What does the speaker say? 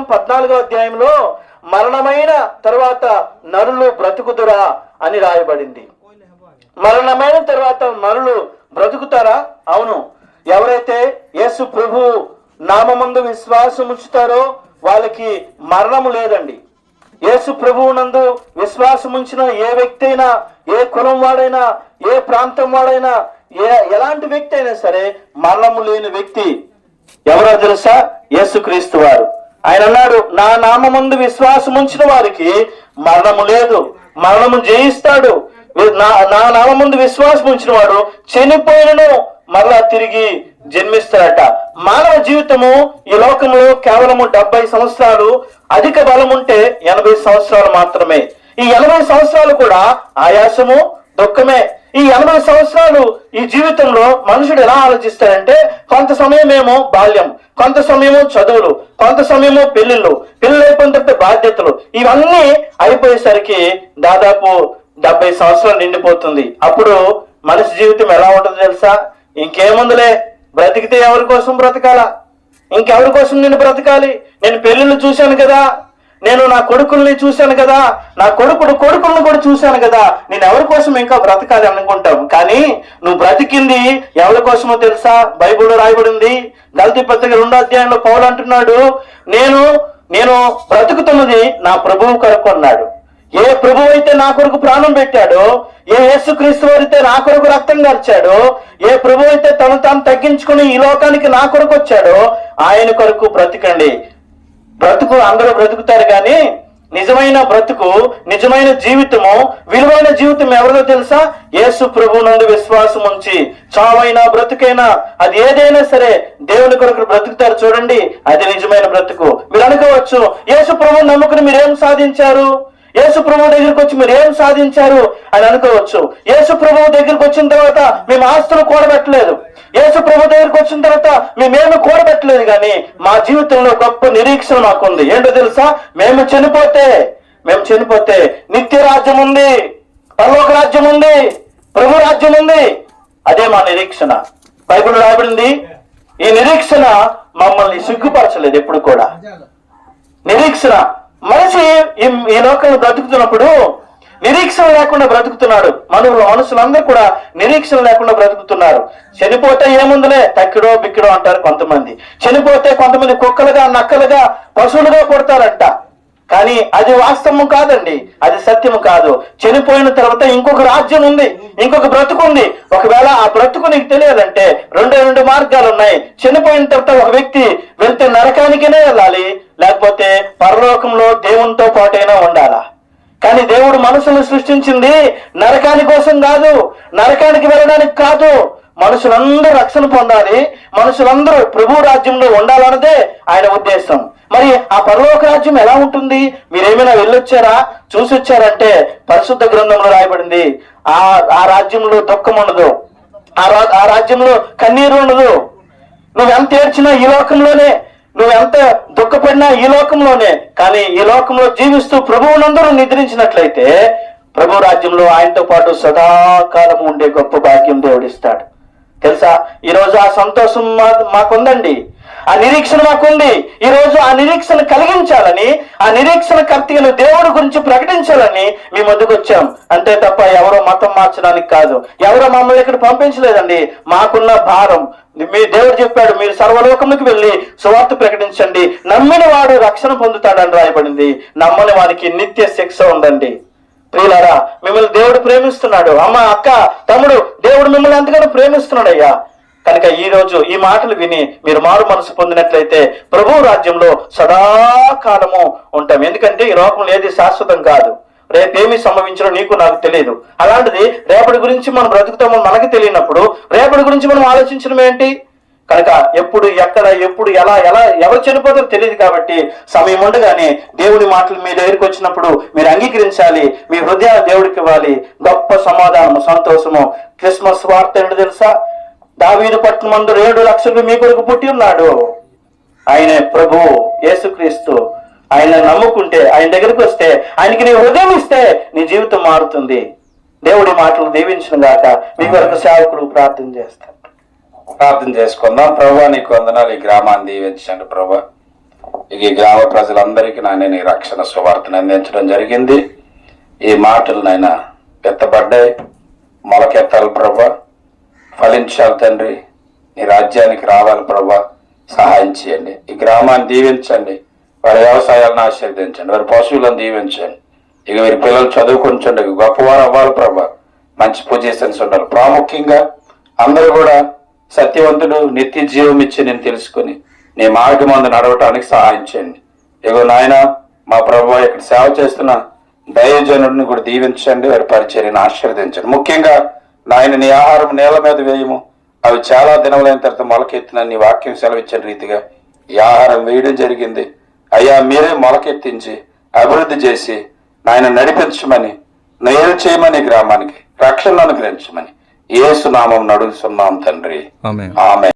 గ్రంథం పద్నాలుగో అధ్యాయంలో మరణమైన తర్వాత నరులు బ్రతుకుదురా అని రాయబడింది. మరణమైన తర్వాత నరులు బ్రతుకుతారా? అవును. ఎవరైతే యేసు ప్రభు నామమందు విశ్వాసం ఉంచుతారో వాళ్ళకి మరణము లేదండి. యేసు ప్రభువు నందు విశ్వాసం ఉంచిన ఏ వ్యక్తి అయినా ఏ కులం వాడైనా ఏ ప్రాంతం వాడైనా ఏ ఎలాంటి వ్యక్తి అయినా సరే మరణము లేని వ్యక్తి ఎవరో తెలుసా? యేసుక్రీస్తు వారు. ఆయన అన్నాడు నా నామందు విశ్వాసం ఉంచిన వారికి మరణము లేదు మరణము జయిస్తాడు. నా నా నామముందు విశ్వాసం ఉంచిన వాడు చనిపోయినను మరలా తిరిగి జన్మిస్తాడట. మానవ జీవితము ఈ లోకంలో కేవలము డెబ్బై సంవత్సరాలు అధిక బలం ఉంటే ఎనభై సంవత్సరాలు మాత్రమే. ఈ ఎనభై సంవత్సరాలు కూడా ఆయాసము దుఃఖమే. ఈ ఎనభై సంవత్సరాలు ఈ జీవితంలో మనుషుడు ఎలా ఆలోచిస్తాడంటే కొంత సమయమేమో బాల్యం. కొంత సమయము చదువులు కొంత సమయము పెళ్ళిళ్ళు పెళ్ళి అయిపోయిన తర్వాత బాధ్యతలు ఇవన్నీ అయిపోయేసరికి దాదాపు డెబ్బై సంవత్సరాలు నిండిపోతుంది. అప్పుడు మనిషి జీవితం ఎలా ఉంటుందో తెలుసా? ఇంకేముందులే బ్రతికితే ఎవరి కోసం బ్రతకాలా? ఇంకెవరి కోసం నేను బ్రతకాలి? నేను పెళ్ళిళ్ళు చూశాను కదా? నేను నా కొడుకుల్ని చూశాను కదా. నా కొడుకుడు కొడుకుల్ని కూడా చూశాను కదా. నేను ఎవరి కోసం ఇంకా బ్రతకాలి అనుకుంటాం కానీ నువ్వు బ్రతికింది ఎవరి కోసమో తెలుసా? బైబిల్లో రాయబడింది. గల్తీ పత్రిక రెండో అధ్యాయంలో పౌలు అంటున్నాడు నేను నేను బ్రతుకుతున్నది నా ప్రభువు కొరకు అన్నాడు. ఏ ప్రభు అయితే నా కొరకు ప్రాణం పెట్టాడో ఏ యేసుక్రీస్తు వారైతే నా కొరకు రక్తం గర్చాడో ఏ ప్రభు అయితే తను తాను తగ్గించుకుని ఈ లోకానికి నా కొరకు వచ్చాడో ఆయన కొరకు బ్రతకండి. బ్రతుకు అందరూ బ్రతుకుతారు కానీ నిజమైన బ్రతుకు నిజమైన జీవితము విలువైన జీవితం ఎవరిదో తెలుసా? యేసు ప్రభు నందు విశ్వాసం ఉంచి. చావైనా బ్రతుకైనా అది ఏదైనా సరే దేవుని కొరకు బ్రతుకుతారు చూడండి అది నిజమైన బ్రతుకు. మీరు అనుకోవచ్చు యేసు ప్రభు నమ్ముకుని మీరేం సాధించారు? యేసు ప్రభు దగ్గరికి వచ్చి మీరు ఏం సాధించారు? అని అనుకోవచ్చు. యేసు ప్రభు దగ్గరికి వచ్చిన తర్వాత మేము ఆస్తులు కూడబెట్టలేదు. యేసు ప్రభు దగ్గరికి వచ్చిన తర్వాత మేమేమి కూడబెట్టలేదు కానీ మా జీవితంలో గొప్ప నిరీక్షణ మాకుంది. ఏంటో తెలుసా? మేము చనిపోతే మేము చనిపోతే నిత్య రాజ్యం ఉంది పరలోక రాజ్యం ఉంది ప్రభు రాజ్యం ఉంది. అదే మా నిరీక్షణ. బైబిల్ రాబడింది ఈ నిరీక్షణ మమ్మల్ని సిగ్గుపరచలేదు ఎప్పుడు కూడా. నిరీక్షణ. మనిషి ఈ- ఈ లోకంలో బ్రతుకుతున్నప్పుడు నిరీక్షణ లేకుండా బ్రతుకుతున్నాడు. మనుషులు మనుషులందరూ కూడా నిరీక్షణ లేకుండా బ్రతుకుతున్నారు. చనిపోతే ఏముందిలే? తక్కిడో బిక్కిడో అంటారు కొంతమంది. చనిపోతే కొంతమంది కుక్కలుగా నక్కలుగా పశువులుగా కొడతారంట. కానీ అది వాస్తవం కాదండి. అది సత్యం కాదు. చనిపోయిన తర్వాత ఇంకొక రాజ్యం ఉంది ఇంకొక బ్రతుకు ఉంది. ఒకవేళ ఆ బ్రతుకు నీకు తెలియాలంటే రెండే రెండు మార్గాలు ఉన్నాయి. చనిపోయిన తర్వాత ఒక వ్యక్తి వెళ్తే నరకానికినే వెళ్ళాలి లేకపోతే పరలోకంలో దేవునితో పాటైనా ఉండాలా? కానీ దేవుడు మనసును సృష్టించింది నరకాని కోసం కాదు నరకానికి వెళ్ళడానికి కాదు. మనుషులందరూ రక్షణ పొందాలి మనుషులందరూ ప్రభు రాజ్యంలో ఉండాలన్నదే ఆయన ఉద్దేశం. మరి ఆ పరలోక రాజ్యం ఎలా ఉంటుంది? మీరేమైనా వెళ్ళొచ్చారా? చూసి వచ్చారంటే పరిశుద్ధ గ్రంథంలో రాయబడింది ఆ ఆ రాజ్యంలో దుఃఖం ఉండదు. ఆ రా- ఆ రాజ్యంలో కన్నీరు ఉండదు. నువ్వెంత ఏడ్చినా ఈ లోకంలోనే నువ్వెంత దుఃఖపడినా ఈ లోకంలోనే కానీ ఈ లోకంలో జీవిస్తూ ప్రభువునందరూ నిద్రించినట్లయితే ప్రభు రాజ్యంలో ఆయనతో పాటు సదాకాలం ఉండే గొప్ప భాగ్యం దేవుడిస్తాడు. తెలుసా? ఈ రోజు ఆ సంతోషం మా మాకుందండి. ఆ నిరీక్షణ మాకుంది. ఈ రోజు ఆ నిరీక్షణ కలిగించాలని ఆ నిరీక్షణ కర్తీయులు దేవుడి గురించి ప్రకటించాలని మీ ముందుకు వచ్చాం. అంతే తప్ప ఎవరో మతం మార్చడానికి కాదు. ఎవరో మమ్మల్ని ఇక్కడ పంపించలేదండి. మాకున్న భారం. మీ దేవుడు చెప్పాడు మీరు సర్వలోకములకు వెళ్ళి సువార్త ప్రకటించండి. నమ్మిన వాడు రక్షణ పొందుతాడని రాయబడింది. నమ్మని వారికి నిత్య శిక్ష ఉందండి. ప్రియులారా మిమ్మల్ని దేవుడు ప్రేమిస్తున్నాడు. అమ్మ అక్క తమ్ముడు దేవుడు మిమ్మల్ని ఎంతగానో ప్రేమిస్తున్నాడు అయ్యా కనుక ఈ రోజు ఈ మాటలు విని మీరు మారు మనసు పొందినట్లయితే ప్రభు రాజ్యంలో సదాకాలము ఉంటాం. ఎందుకంటే ఈ లోకంలో ఏది శాశ్వతం కాదు. రేపేమి సంభవించడో నీకు నాకు తెలియదు అలాంటిది రేపటి గురించి మనం బ్రతుకుతామో మనకు తెలియనప్పుడు రేపటి గురించి మనం ఆలోచించడం ఏంటి? కనుక ఎప్పుడు ఎక్కడ ఎప్పుడు ఎలా ఎలా ఎవరు చనిపోతారో తెలియదు కాబట్టి సమయం ఉండగానే దేవుడి మాటలు మీ దగ్గరికి వచ్చినప్పుడు మీరు అంగీకరించాలి. మీ హృదయాలు దేవుడికి ఇవ్వాలి. గొప్ప సమాధానము సంతోషము. క్రిస్మస్ వార్త ఏంటో తెలుసా? దావీదు పట్నం మందు ఏడు లక్షలు మీ కొరకు పుట్టి ఉన్నాడు. ఆయనే ప్రభు యేసుక్రీస్తు. ఆయన నమ్ముకుంటే ఆయన దగ్గరికి వస్తే ఆయనకి నీ హృదయం ఇస్తే నీ జీవితం మారుతుంది. దేవుడి మాటలు దీవించిన గాక మీ కొరకు సేవకుడు ప్రార్థన చేస్తాడు. ప్రార్థన చేసుకుందాం. ప్రభా నీకు వందనాలు. ఈ గ్రామాన్ని దీవించండి ప్రభా. ఈ గ్రామ ప్రజలందరికీ నాయన నీ రక్షణ సువార్తను అందించడం జరిగింది. ఈ మాటలు నాయన ఎత్తబడ్డాయి. మొలకెత్తాలి ప్రభా. ఫలించాలి తండ్రి. నీ రాజ్యానికి రావాలి ప్రభా సహాయం చేయండి. ఈ గ్రామాన్ని దీవించండి. వారి వ్యవసాయాలను ఆశీర్వదించండి. వారి పశువులను దీవించండి. ఇక వీరి పిల్లలు చదువుకుంటుండే గొప్పవారు అవ్వాలి ప్రభా మంచి పొజిషన్స్ ఉండాలి. ప్రాముఖ్యంగా అందరూ కూడా సత్యవంతుడు నిత్య జీవం ఇచ్చి నేను తెలుసుకుని నీ మార్గం అందు నడవటానికి సహాయం చేయండి. ఇగో నాయన మా ప్రభు ఇక్కడ సేవ చేస్తున్న దయజనుడిని కూడా దీవించండి. వారి పరిచర్యను ఆశీర్వదించండి. ముఖ్యంగా నాయన నీ ఆహారం నేల మీద వేయము. అవి చాలా దినములైన తర్వాత మొలకెత్తిన నీ వాక్యం సెలవిచ్చిన రీతిగా ఈ ఆహారం వేయడం జరిగింది. అయ్యా మీరే మొలకెత్తించి అభివృద్ధి చేసి నాయన నడిపించమని నేలు చేయమని గ్రామానికి రక్షణ అనుగ్రహించమని. ఏసు నామం నడుస్తున్నాం తండ్రి. ఆమె